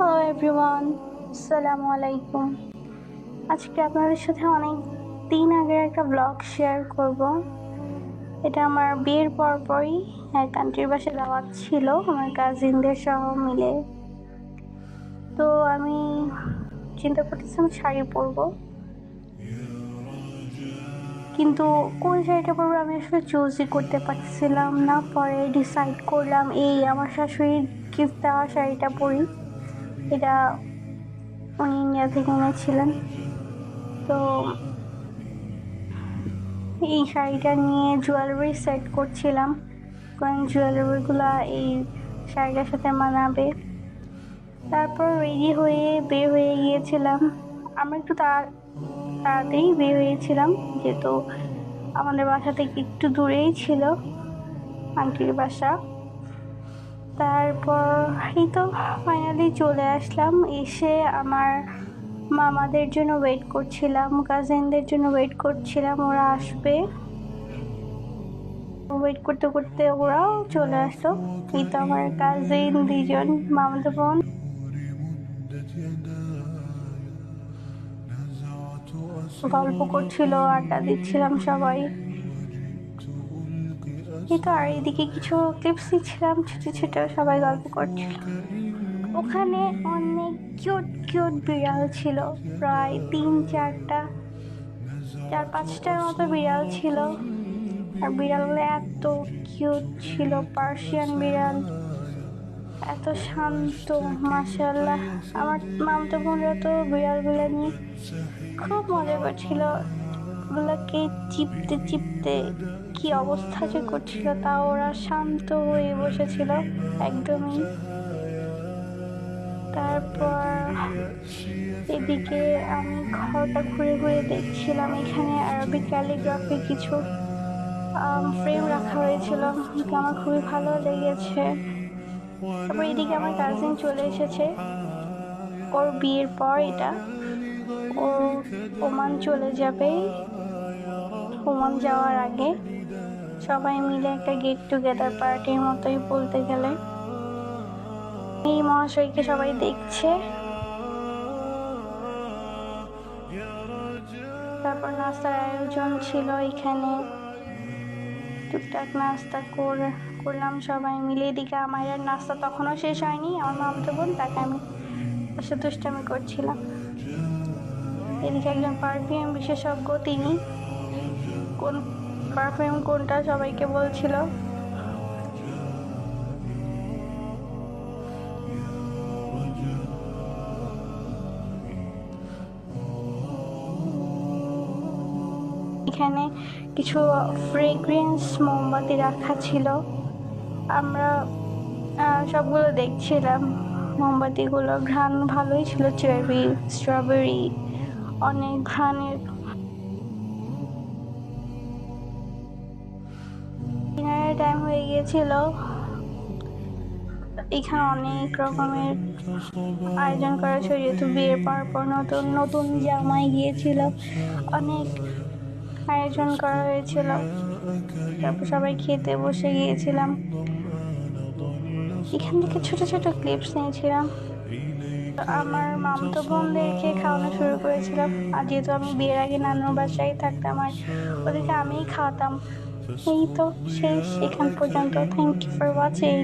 Hello everyone আসসালামু আলাইকুম আজকে আপনাদের সাথে অনেক দিন আগের একটা ব্লগ শেয়ার করব। এটা আমার বিয়ের পর পরই এক কান্ট্রির বাসে দাওয়াত ছিল, আমার কাজিনদের সহ মিলে। তো আমি চিন্তা করতেছিলাম শাড়ি পরবো। কিন্তু কোন শাড়িটা পরবো আমি আসলে চুজই করতে পারছিলাম না, পরে ডিসাইড করলাম, এই আমার শাশুড়ির গিফট দেওয়া শাড়িটা পরি। এটা উনি ইন্ডিয়া থেকে এনেছিলেন। তো এই শাড়িটা নিয়ে জুয়েলারি সেট করছিলাম। কারণ জুয়েলারিগুলো এই শাড়িটার সাথে মানাবে। তারপর রেডি হয়ে বের হয়ে গিয়েছিলাম। আমরা একটু তাড়া- তাড়াতাড়ি বের হয়েছিলাম, যেহেতু আমাদের বাসা থেকে একটু দূরেই ছিল আন্টির বাসা। তারপর এই তো ফাইনালি চলে আসলাম। এসে আমার মামাদের জন্য ওয়েট করছিলাম কাজিনদের জন্য ওয়েট করছিলাম, ওরা আসবে। ওয়েট করতে করতে ওরাও চলে আসলো। এই তো আমার কাজিন দুজন মামাদের বোন। গল্প করছিল, আড্ডা দিচ্ছিলাম সবাই। এই তো আর এদিকে কিছু ক্লিপস দিচ্ছিলাম, ছোট ছোট সবাই গল্প করছিল। ওখানে অনেক কিউট কিউট বিড়াল ছিল, প্রায় তিন চারটা, চার পাঁচটার মতো বিড়াল ছিল। আর বিড়ালগুলো এত কিউট ছিল পার্সিয়ান বিড়াল, এত শান্ত মাসাল্লাহ আমার মামতো বোনরা তো বিড়ালগুলো নিয়ে খুব মজা করছিল। ওগুলোকে চিপতে চিপতে কি অবস্থা যে করছিল তা ওরা শান্ত হয়ে বসেছিল, একদমই। তারপর এদিকে আমি ঘরটা ঘুরে ঘুরে দেখছিলাম, এখানে আরবিক ক্যালিগ্রাফি কিছু ফ্রেম রাখা হয়েছিল আমার খুবই ভালো লেগেছে। তারপর এদিকে আমার কাজিন চলে এসেছে, ওর বিয়ের পর এটা, ও, ওমান চলে যাবে। ওমান যাওয়ার আগে সবাই মিলে একটা গেট টুগেদার পার্টির মতোই বলতে গেলে। এই মহাশয়কে সবাই দেখছে। তারপর নাস্তার আয়োজন ছিল এখানে। টুকটাক নাস্তা করে করলাম সবাই মিলে। এদিকে আমার আর নাস্তা তখনও শেষ হয়নি। আমার মামতো বোন, তাকে আমি দুষ্টামি করছিলাম। এদিকে একজন পারফিউম বিশেষজ্ঞ, তিনি কোন পারফিউম কোনটা সবাইকে বলছিল? এখানে কিছু ফ্রেগ্রেন্স মোমবাতি রাখা ছিল। আমরা সবগুলো দেখছিলাম। মোমবাতিগুলো ঘ্রাণ ভালোই ছিল চেরি স্ট্রবেরি অনেক ঘ্রাণের টাইম হয়ে গিয়েছিল। এখানে অনেক রকমের আয়োজন করা ছিল যেহেতু বিয়ের পর পর নতুন নতুন জামাই গিয়েছিল। অনেক আয়োজন করা হয়েছিল। তারপর সবাই খেতে বসে গিয়েছিলাম। এখান থেকে ছোট ছোট ক্লিপস নিয়েছিলাম। আমার মামতো বোনদেরকে খাওয়ানো শুরু করেছিলাম। আর যেহেতু আমি বিয়ের আগে নানুর বাসায় থাকতাম, আর ওদেরকে আমিই খাওয়াতাম। এই তো শেষ এখান পর্যন্ত থ্যাংক ইউ ফর ওয়াচিং